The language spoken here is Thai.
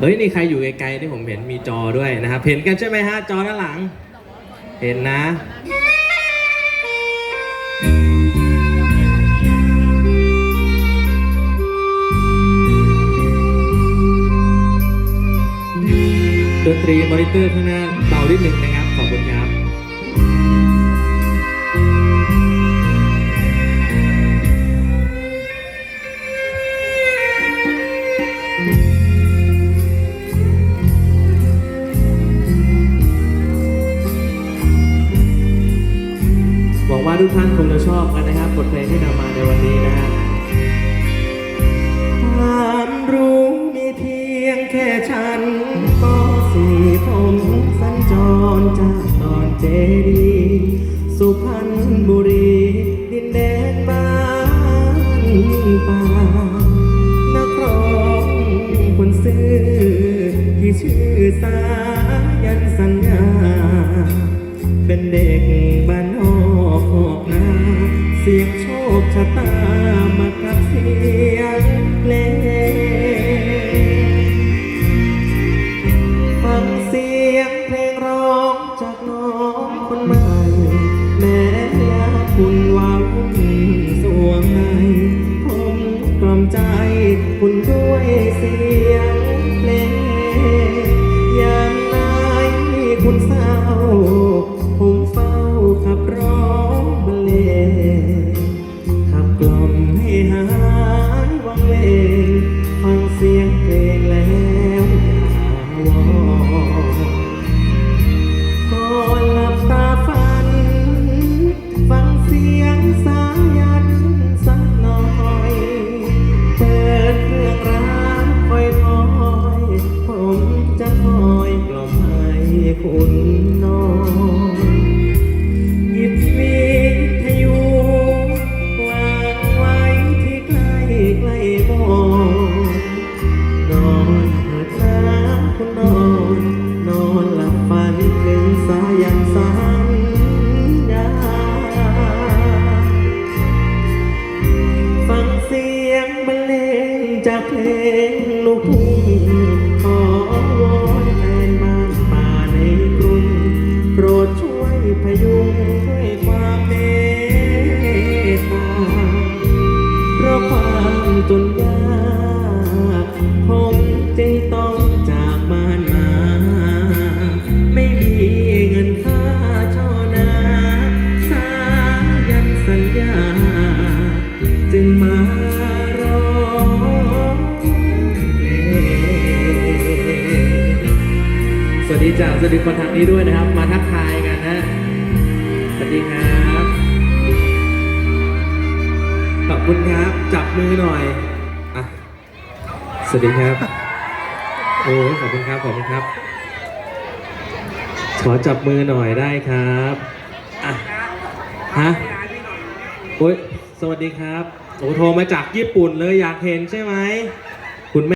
เฮ้ยนี่ใครอยู่ไกลๆที่ผมเห็นมีจอด้วยนะครับเห็นกันใช่ไหมฮะจอด้านหลัง เห็นนะดนตรีมอนิเตอร์ข้างหน้าเบานิดหนึ่งนะครับ ขอบคุณครับ ว่าทุกท่านคงจะชอบกันนะครับบทเพลงที่นำมาในวันนี้นะฮะความรู้มีเพียงแค่ฉันปสี่ผมสัญจรจากตอนเจดี สุพรรณบุรี ดินแดนบ้านป่านักร้องคนซื่อที่ชื่อสาะตามากับเสียงเพลงฟังเสียงเพลงร้องจากน้องคนใหม่แม้ยาคุณหวังสวงในผมกล่อมใจคุณด้วยเสียงเพลงยามไหนคุณเศร้า จากเพลงลูกทุ่งขอวอนแฟนบ้านป่าในกรุงโปรดช่วยพยุงด้วยความเมตตาเพราะความตุนยากผมจึงต้อง จากสวัสดีคนทางนี้ด้วยนะครับ มาทักทายกันนะสวัสดีครับขอบคุณครับจับมือหน่อยอะสวัสดีครับโอ้ขอบคุณครับขอบคุณครับ ขอจับมือหน่อยได้ครับอะฮะโอ้ยสวัสดีครับโอ้โทรมาจากญี่ปุ่นเลยอยากเห็นใช่ไหม